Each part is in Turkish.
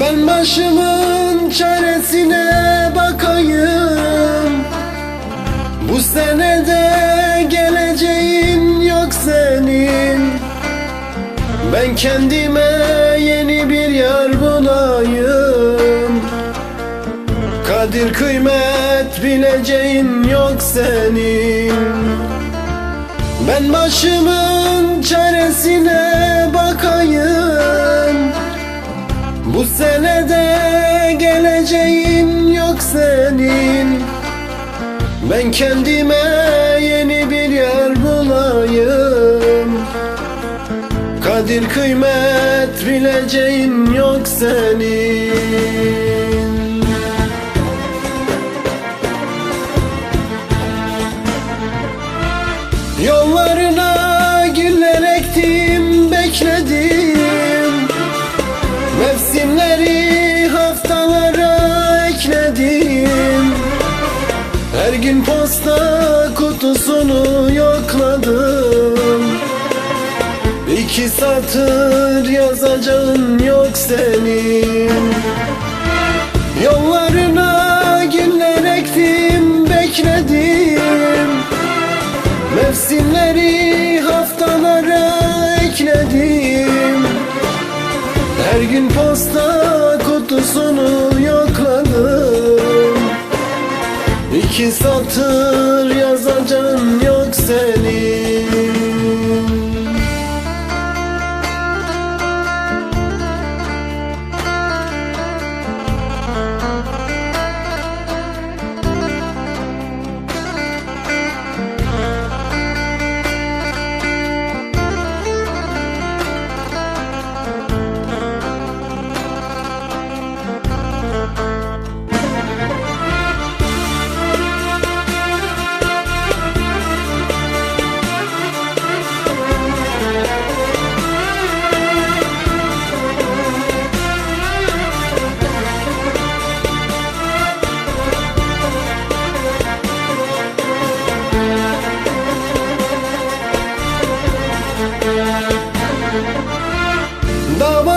Ben başımın çaresine bakayım. Bu senede geleceğin yok senin. Ben kendime yeni bir yer bulayım. Kadir kıymet bileceğin yok senin. Ben başımın çaresine bakayım geleceğin yok senin. Ben kendime yeni bir yer bulayım. Kadir kıymet bileceğin yok senin. Yollarına güller bekledim gün posta kutusunu yokladım. İki satır yazacağın yok senin. Yollarına güller ektim bekledim. Mevsimleri haftalara ekledim. Her gün posta İki satır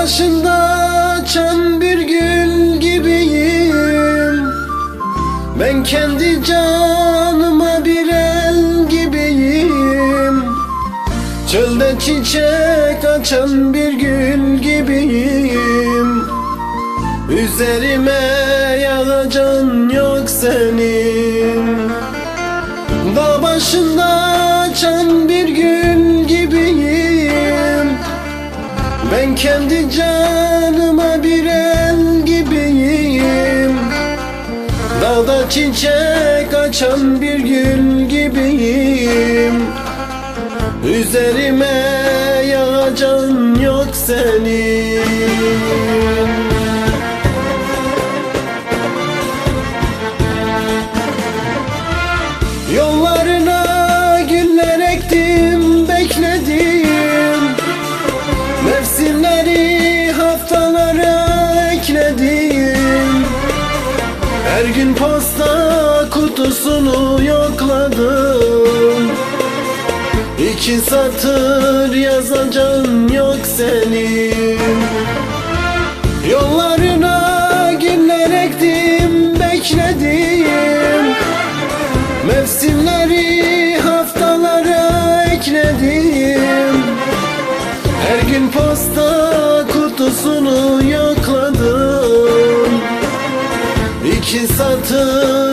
başında açan bir gül gibiyim. Ben kendi canıma bir el gibiyim. Çölde çiçek açan bir gül gibiyim. Üzerime yağacağın yok senin. Dağ başında açan bir gül çiçek açan bir gül gibiyim. Üzerime yağacağın yok senin Her gün posta kutusunu yokladım. İki satır yazacağın yok senin. Yollarına güller ektim bekledim Mevsimleri haftalara ekledim her gün posta İki